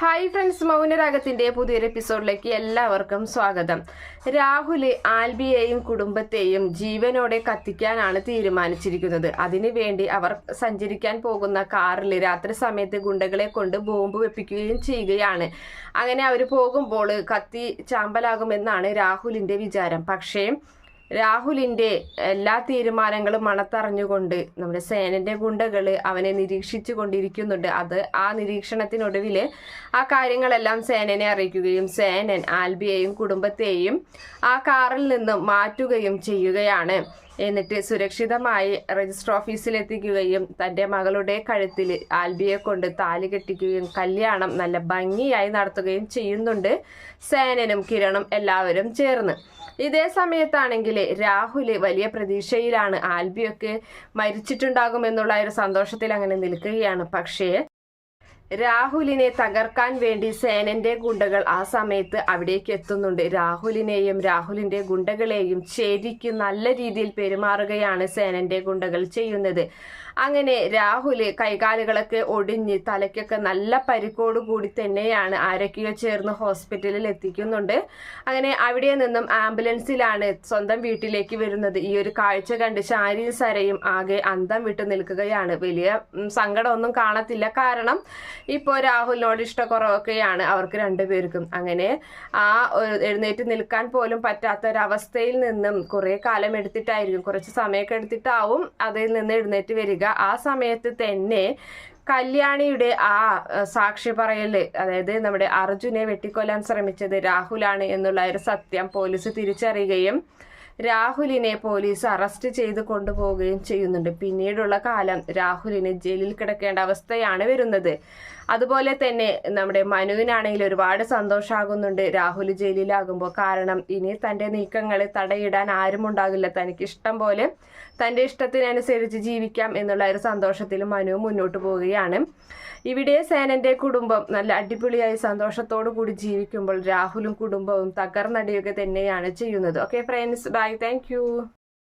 Hi friends മൗനരാഗത്തിന്റെ പുതിയൊരു എപ്പിസോഡിലേക്ക് എല്ലാവർക്കും സ്വാഗതം. രാഹുൽ ആൽബിയെയും കുടുംബത്തെയും ജീവനോടെ കത്തിക്കാനാണ് തീരുമാനിച്ചിരിക്കുന്നത്. അതിനുവേണ്ടി അവർ സഞ്ചരിക്കാൻ പോകുന്ന കാറിൽ രാത്രി സമയത്ത് ഗുണ്ടകളെ കൊണ്ട് ബോംബ് വെപ്പിക്കുകയും ചെയ്യുകയാണ്. അങ്ങനെ അവർ പോകുമ്പോൾ കത്തി ചാമ്പലാകുമെന്നാണ് രാഹുലിന്റെ വിചാരം. പക്ഷേ രാഹുലിന്റെ എല്ലാ തീരുമാനങ്ങളും മണത്തറിഞ്ഞുകൊണ്ട് നമ്മുടെ സേനന്റെ ഗുണ്ടകൾ അവനെ നിരീക്ഷിച്ചു കൊണ്ടിരിക്കുന്നുണ്ട് അത് ആ നിരീക്ഷണത്തിനൊടുവിൽ ആ കാര്യങ്ങളെല്ലാം സേനനെ അറിയിക്കുകയും സേനൻ ആൽബിയെയും കുടുംബത്തെയും ആ കാറിൽ നിന്നും മാറ്റുകയും ചെയ്യുകയാണ്. എന്നിട്ട് സുരക്ഷിതമായി രജിസ്റ്റർ ഓഫീസിൽ എത്തിക്കുകയും തന്റെ മകളുടെ കഴുത്തിൽ ആൽബിയെ കൊണ്ട് താലി കെട്ടിക്കുകയും കല്യാണം നല്ല ഭംഗിയായി നടത്തുകയും ചെയ്യുന്നുണ്ട് സേനനും കിരണും എല്ലാവരും ചേർന്ന്. ഇതേ സമയത്താണെങ്കിൽ രാഹുൽ വലിയ പ്രതീക്ഷയിലാണ്. ആൽബിയൊക്കെ മരിച്ചിട്ടുണ്ടാകും എന്നുള്ള ഒരു സന്തോഷത്തിൽ അങ്ങനെ നിൽക്കുകയാണ്. പക്ഷേ രാഹുലിനെ തകർക്കാൻ വേണ്ടി സേനന്റെ ഗുണ്ടകൾ ആ സമയത്ത് അവിടേക്ക് എത്തുന്നുണ്ട്. രാഹുലിനെയും രാഹുലിന്റെ ഗുണ്ടകളെയും ചേരിക്ക് നല്ല രീതിയിൽ പെരുമാറുകയാണ് സേനന്റെ ഗുണ്ടകൾ ചെയ്യുന്നത്. അങ്ങനെ രാഹുൽ കൈകാലുകളൊക്കെ ഒടിഞ്ഞ് തലയ്ക്കൊക്കെ നല്ല പരിക്കോട് കൂടി തന്നെയാണ് ആരൊക്കെയോ ചേർന്ന് ഹോസ്പിറ്റലിൽ എത്തിക്കുന്നുണ്ട്. അങ്ങനെ അവിടെ നിന്നും ആംബുലൻസിലാണ് സ്വന്തം വീട്ടിലേക്ക് വരുന്നത്. ഈ ഒരു കാഴ്ച കണ്ട് ശാരിയും സരയും ആകെ അന്തം വിട്ടു നിൽക്കുകയാണ്. വലിയ സങ്കടമൊന്നും കാണത്തില്ല. കാരണം ഇപ്പോൾ രാഹുലിനോട് ഇഷ്ടക്കുറവൊക്കെയാണ് അവർക്ക് രണ്ടുപേർക്കും അങ്ങനെ ആ എഴുന്നേറ്റ് നിൽക്കാൻ പോലും പറ്റാത്ത ഒരവസ്ഥയിൽ നിന്നും കുറേ കാലം എടുത്തിട്ടായിരിക്കും കുറച്ച് സമയമൊക്കെ എടുത്തിട്ടാവും അതിൽ നിന്ന് എഴുന്നേറ്റ് വരിക. ആ സമയത്ത് തന്നെ കല്യാണിയുടെ ആ സാക്ഷി പറയൽ അതായത് നമ്മുടെ അർജുനെ വെട്ടിക്കൊല്ലാൻ ശ്രമിച്ചത് രാഹുലാണ് എന്നുള്ള ഒരു സത്യം പോലീസ് തിരിച്ചറിയുകയും രാഹുലിനെ പോലീസ് അറസ്റ്റ് ചെയ്ത് കൊണ്ടുപോവുകയും ചെയ്യുന്നുണ്ട്. പിന്നീടുള്ള കാലം രാഹുലിന് ജയിലിൽ കിടക്കേണ്ട അവസ്ഥയാണ് വരുന്നത്. അതുപോലെ തന്നെ നമ്മുടെ മനുവിനാണെങ്കിൽ ഒരുപാട് സന്തോഷമാകുന്നുണ്ട് രാഹുൽ ജയിലിലാകുമ്പോൾ. കാരണം ഇനി തന്റെ നീക്കങ്ങൾ തടയിടാൻ ആരും ഉണ്ടാകില്ല. തനിക്ക് ഇഷ്ടം പോലെ തന്റെ ഇഷ്ടത്തിനനുസരിച്ച് ജീവിക്കാം എന്നുള്ള ഒരു സന്തോഷത്തിൽ മനു മുന്നോട്ട് പോവുകയാണ്. ഇവിടെ സേനന്റെ കുടുംബം നല്ല അടിപൊളിയായി സന്തോഷത്തോടു കൂടി ജീവിക്കുമ്പോൾ രാഹുലും കുടുംബവും തകർന്നടിയുക തന്നെയാണ് ചെയ്യുന്നത്. Okay friends bye Bye. Thank you.